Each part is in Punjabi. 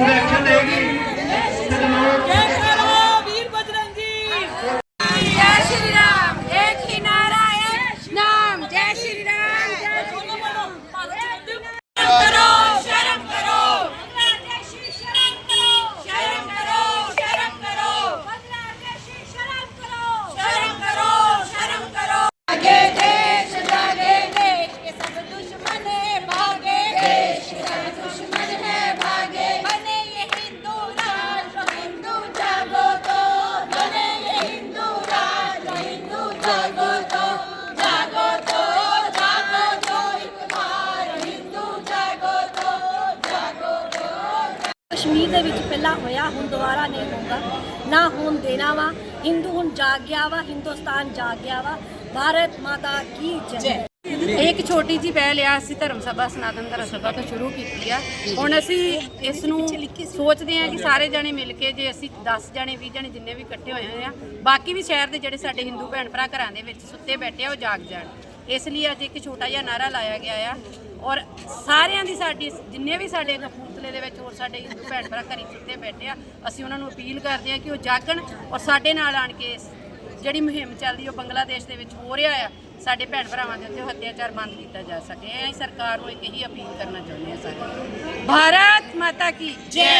ਪੂਰਾ ਐਕਸ਼ਨ ਦੇਗੀ ਦੇ ਵਿੱਚ ਪਹਿਲਾਂ ਹੋਇਆ ਹੁਣ ਦੁਬਾਰਾ ਨਹੀਂ ਹੋਊਗਾ। ਨਾ ਹੋਣ ਦੇਣਾ ਵਾ ਹਿੰਦੂ ਹੁਣ ਜਾਗ ਗਿਆ ਵਾ ਹਿੰਦੁਸਤਾਨ ਜਾਗ ਗਿਆ ਵਾ। ਭਾਰਤ ਮਾਤਾ ਕੀ ਜੈ। ਇੱਕ ਛੋਟੀ ਜੀ ਪਹਿਲ ਆ ਅਸੀਂ ਧਰਮ ਸਭਾ ਸਨਾਤਨ ਧਰਮ ਸਭਾ ਤੋਂ ਸ਼ੁਰੂ ਕੀਤੀ ਆ। ਹੁਣ ਅਸੀਂ ਇਸ ਨੂੰ ਸੋਚਦੇ ਆ ਕਿ ਸਾਰੇ ਜਣੇ ਮਿਲ ਕੇ ਜੇ ਅਸੀਂ 10 ਜਣੇ 20 ਜਣੇ ਜਿੰਨੇ ਵੀ ਇਕੱਠੇ ਹੋਏ ਹੋਏ ਆ ਬਾਕੀ ਵੀ ਸ਼ਹਿਰ ਦੇ ਜਿਹੜੇ ਸਾਡੇ ਹਿੰਦੂ ਭੈਣ ਭਰਾ ਘਰਾਂ ਦੇ ਵਿੱਚ ਸੁੱਤੇ ਬੈਠੇ ਆ ਉਹ ਜਾਗ ਜਾਣ। ਇਸ ਲਈ ਅੱਜ ਇੱਕ ਛੋਟਾ ਜਿਹਾ ਨਾਰਾ ਲਾਇਆ ਗਿਆ ਆ। ਔਰ ਸਾਰਿਆਂ ਦੀ ਸਾਡੀ ਜਿੰਨੇ ਵੀ ਸਾਡੇ ਮਸਲੇ ਦੇ ਵਿੱਚ ਹੋਰ ਸਾਡੇ ਹਿੰਦੂ ਭੈਣ ਭਰਾ ਘਰੀ ਸੁੱਤੇ ਬੈਠੇ ਆ ਅਸੀਂ ਉਹਨਾਂ ਨੂੰ ਅਪੀਲ ਕਰਦੇ ਆ ਕਿ ਉਹ ਜਾਗਣ ਔਰ ਸਾਡੇ ਨਾਲ ਆਣ ਕੇ ਇਸ ਜਿਹੜੀ ਮੁਹਿੰਮ ਚੱਲਦੀ ਉਹ ਬੰਗਲਾਦੇਸ਼ ਦੇ ਵਿੱਚ ਹੋ ਰਿਹਾ ਆ ਸਾਡੇ ਭੈਣ ਭਰਾਵਾਂ ਦੇ ਉੱਤੇ ਹੱਤਿਆਚਾਰ ਬੰਦ ਕੀਤਾ ਜਾ ਸਕੇ ਐ ਸਰਕਾਰ ਨੂੰ ਇੱਕ ਹੀ ਅਪੀਲ ਕਰਨਾ ਚਾਹੁੰਦੇ ਆ ਸਾਰੇ ਭਾਰਤ ਮਾਤਾ ਕੀ ਜੈ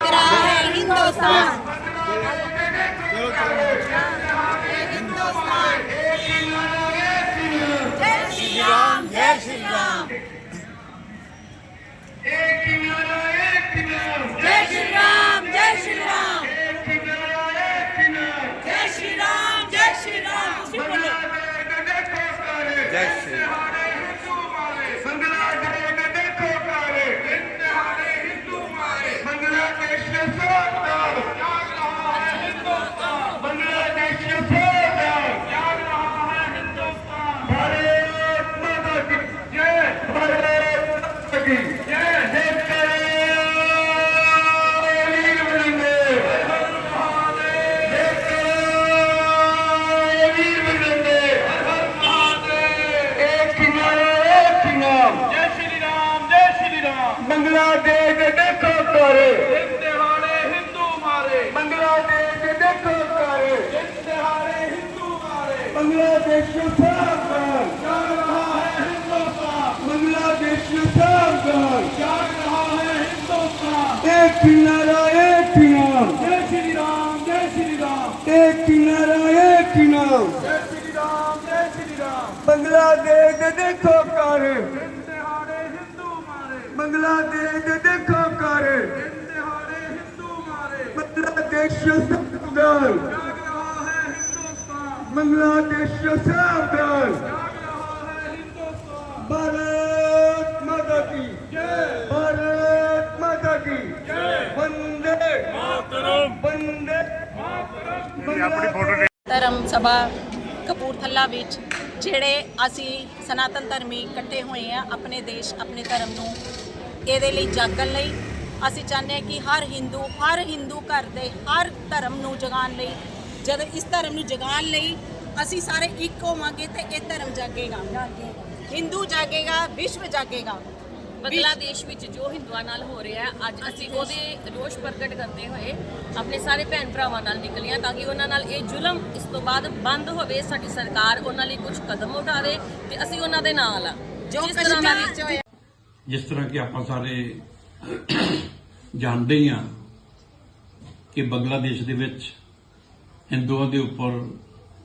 ਕਰਾ ਹਿੰਦੁਸਤਾਨ ਬੰਗਲਾਦੇਸ਼ ਦੇਖੋ ਤਾਰੇ ਦਿਹਾੜੇ ਹਿੰਦੂ ਮਾਰੇ। ਬੰਗਲਾਦੇਸ਼ ਦੇਖੋ ਤਾਰੇ ਦਿਹਾੜੇ ਹਿੰਦੂ ਮਾਰੇ। ਬੰਗਲਾਦੇਸ਼ ਸਰਕਾਰ। ਜਾਗ ਰਹਾ ਹੈ ਹਿੰਦੁਸਤਾਨ। ਬੰਗਲਾਦੇਸ਼ ਸਰਕਾਰ। ਜਾਗ ਇੱਕ ਨਾਰਾ ਇੱਕ ਨਾਮ ਜੈ ਸ਼੍ਰੀ ਰਾਮ ਜੈ ਸ਼੍ਰੀ ਰਾਮ। ਬੰਗਲਾਦੇਸ਼ ਦੇ ਦੇਖੋ ਕਰ ਦਿਹਾੜੇ ਹਿੰਦੂ ਮਾਰੇ ਬੰਗਲਾਦੇਸ਼ ਦੇ ਦੇਖੋ ਕਰ ਦਿਹਾੜੇ ਹਿੰਦੂ ਮਾਰੇ ਬੰਗਲਾਦੇਸ਼ ਸਰਕਾਰ। ਜਾਗ ਰਹਾ ਹੈ ਹਿੰਦੁਸਤਾਨ ਬੰਗਲਾਦੇਸ਼ ਸਰਕਾਰ। ਜਾਗ ਰਹਾ ਹੈ ਹਿੰਦੁਸਤਾਨ ਭਾਰਤ ਮਾਤਾ ਕੀ। ਜੈ ਭਾਰਤ ਮਾਤਾ ਕੀ। ਜੈ ਵੰਦੇ ਮਾਤਰਮ। ਵੰਦੇ ਮਾਤਰਮ ਆਪਣੀ ਫੋਟੋ ਧਰਮ ਸਭਾ ਕਪੂਰਥਲਾ ਵਿੱਚ ਜਿਹੜੇ ਅਸੀਂ ਸਨਾਤਨ ਧਰਮੀ ਇਕੱਠੇ ਹੋਏ ਆ ਆਪਣੇ ਦੇਸ਼ ਆਪਣੇ ਧਰਮ ਨੂੰ ਇਹਦੇ ਲਈ ਜਾਗਣ ਲਈ ਅਸੀਂ ਚਾਹੁੰਦੇ ਹਾਂ ਕਿ ਹਰ ਹਿੰਦੂ ਹਰ ਹਿੰਦੂ ਘਰ ਦੇ ਹਰ ਧਰਮ ਨੂੰ ਜਗਾਉਣ ਲਈ ਜਦ ਇਸ ਧਰਮ ਨੂੰ ਜਗਾਉਣ ਲਈ ਅਸੀਂ ਸਾਰੇ ਇੱਕ ਹੋਵਾਂਗੇ ਤੇ ਇਹ ਧਰਮ ਜਾਗੇਗਾ। ਹਿੰਦੂ ਜਾਗੇਗਾ ਵਿਸ਼ਵ ਜਾਗੇਗਾ। ਬੰਗਲਾਦੇਸ਼ ਵਿੱਚ ਜੋ ਹਿੰਦੂਆਂ ਨਾਲ ਹੋ ਰਿਹਾ ਹੈ ਅੱਜ ਅਸੀਂ ਉਹਦੇ ਰੋਸ਼ ਪ੍ਰਗਟ ਕਰਦੇ ਹੋਏ ਆਪਣੇ ਸਾਰੇ ਭੈਣ ਭਰਾਵਾਂ ਨਾਲ ਨਿਕਲੀਆਂ ਤਾਂ ਕਿ ਉਹਨਾਂ ਨਾਲ ਇਹ ਜ਼ੁਲਮ ਇਸ ਤੋਂ ਬਾਅਦ ਬੰਦ ਹੋਵੇ ਸਾਡੀ ਸਰਕਾਰ ਉਹਨਾਂ ਲਈ ਕੁਝ ਕਦਮ ਉਠਾਵੇ ਤੇ ਅਸੀਂ ਉਹਨਾਂ ਦੇ ਨਾਲ ਆ ਜੋ ਕਸ਼ਮੀਰ ਚ ਹੋਇਆ ਜਿਸ ਤਰ੍ਹਾਂ ਕਿ ਆਪਾਂ ਸਾਰੇ ਜਾਣਦੇ ਹੀ ਹਾਂ ਕਿ ਬੰਗਲਾਦੇਸ਼ ਦੇ ਵਿੱਚ ਹਿੰਦੂਆਂ ਦੇ ਉੱਪਰ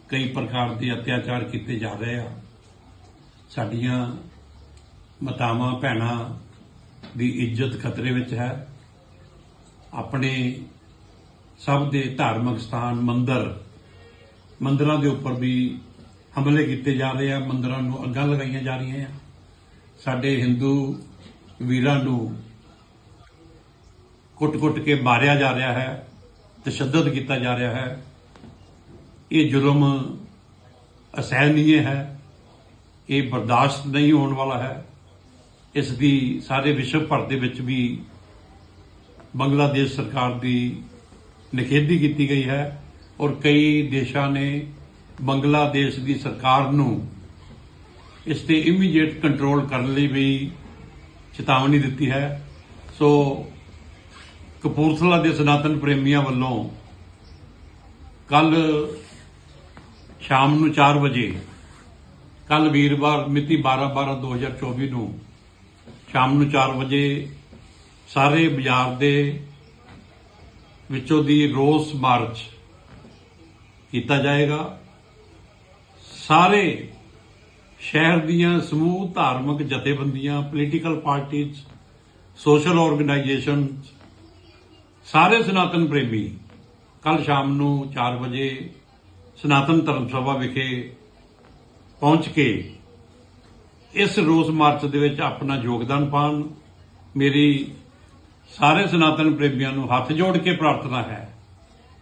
ਕਈ ਪ੍ਰਕਾਰ ਦੇ ਅਤਿਆਚਾਰ ਕੀਤੇ ਜਾ ਰਹੇ ਆ। ਸਾਡੀਆਂ ਮਾਤਾਵਾਂ, ਭੈਣਾਂ ਦੀ ਇੱਜ਼ਤ ਖਤਰੇ ਵਿੱਚ ਹੈ। ਆਪਣੇ ਸਭ ਦੇ ਧਾਰਮਿਕ ਸਥਾਨ, ਮੰਦਰ, ਮੰਦਰਾਂ ਦੇ ਉੱਪਰ ਵੀ ਹਮਲੇ ਕੀਤੇ ਜਾ ਰਹੇ ਆ। ਮੰਦਰਾਂ ਨੂੰ ਅੱਗਾਂ ਲਗਾਈਆਂ ਜਾ ਰਹੀਆਂ ਆ। ਸਾਡੇ ਹਿੰਦੂ ਵੀਰਾਂ ਨੂੰ ਕੁੱਟ-ਕੁੱਟ ਕੇ ਮਾਰਿਆ ਜਾ ਰਿਹਾ ਹੈ, ਤਸ਼ੱਦਦ ਕੀਤਾ ਜਾ ਰਿਹਾ ਹੈ। ਇਹ ਜ਼ੁਲਮ ਅਸਹਿਨੀय ਹੈ, ਇਹ ਬਰਦਾਸ਼ਤ ਨਹੀਂ ਹੋਣ ਵਾਲਾ ਹੈ। ਇਸ ਦੀ ਸਾਰੇ ਵਿਸ਼ਵ ਭਰ ਦੇ ਵਿੱਚ ਵੀ ਬੰਗਲਾਦੇਸ਼ ਸਰਕਾਰ ਦੀ ਨਿਖੇਧੀ ਕੀਤੀ ਗਈ ਹੈ ਔਰ ਕਈ ਦੇਸ਼ਾਂ ਨੇ ਬੰਗਲਾਦੇਸ਼ ਦੀ ਸਰਕਾਰ ਨੂੰ ਇਸ ਤੇ ਇਮੀਡੀਏਟ ਕੰਟਰੋਲ ਕਰਨ ਲਈ ਵੀ ਚੇਤਾਵਨੀ ਦਿੱਤੀ ਹੈ। ਸੋ ਕਪੂਰਥਲਾ ਦੇ ਸਨਾਤਨ ਪ੍ਰੇਮੀਆਂ ਵੱਲੋਂ ਕੱਲ ਸ਼ਾਮ ਨੂੰ 4 ਵਜੇ, ਕੱਲ ਵੀਰਵਾਰ ਮਿਤੀ 12/12/2024 ਨੂੰ ਸ਼ਾਮ ਨੂੰ 4 ਵਜੇ ਸਾਰੇ ਬਾਜ਼ਾਰ ਦੇ ਵਿੱਚੋਂ ਦੀ ਰੋਸ ਮਾਰਚ ਕੀਤਾ ਜਾਏਗਾ। ਸਾਰੇ ਸ਼ਹਿਰ ਦੀਆਂ ਸਮੂਹ ਧਾਰਮਿਕ ਜਥੇਬੰਦੀਆਂ ਪੋਲੀਟੀਕਲ ਪਾਰਟੀਆਂ ਸੋਸ਼ਲ ਆਰਗੇਨਾਈਜੇਸ਼ਨਸ ਸਾਰੇ ਸਨਾਤਨ ਪ੍ਰੇਮੀ ਕੱਲ ਸ਼ਾਮ ਨੂੰ 4 ਵਜੇ ਸਨਾਤਨ ਧਰਮ ਸਭਾ ਵਿਖੇ ਪਹੁੰਚ ਕੇ ਇਸ ਰੋਸ ਮਾਰਚ ਦੇ ਵਿੱਚ ਆਪਣਾ ਯੋਗਦਾਨ ਪਾਉਣ, ਮੇਰੀ ਸਾਰੇ ਸਨਾਤਨ ਪ੍ਰੇਮੀਆਂ ਨੂੰ ਹੱਥ ਜੋੜ ਕੇ ਪ੍ਰਾਰਥਨਾ ਹੈ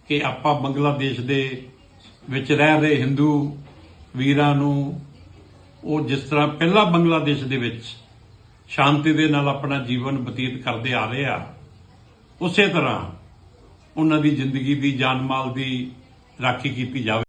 ਕਿ ਆਪਾਂ ਬੰਗਲਾਦੇਸ਼ ਦੇ ਵਿੱਚ ਰਹਿ ਰਹੇ ਹਿੰਦੂ ਵੀਰਾਂ ਨੂੰ ਉਹ ਜਿਸ ਤਰ੍ਹਾਂ ਪਹਿਲਾਂ ਬੰਗਲਾਦੇਸ਼ ਦੇ ਵਿੱਚ ਸ਼ਾਂਤੀ ਦੇ ਨਾਲ ਆਪਣਾ ਜੀਵਨ ਬਤੀਤ ਕਰਦੇ ਆ ਰਹੇ ਆ, ਉਸੇ ਤਰ੍ਹਾਂ ਉਹਨਾਂ ਦੀ ਜ਼ਿੰਦਗੀ ਦੀ ਜਾਨ ਮਾਲ ਦੀ ਰਾਖੀ ਕੀਤੀ ਜਾਵੇ।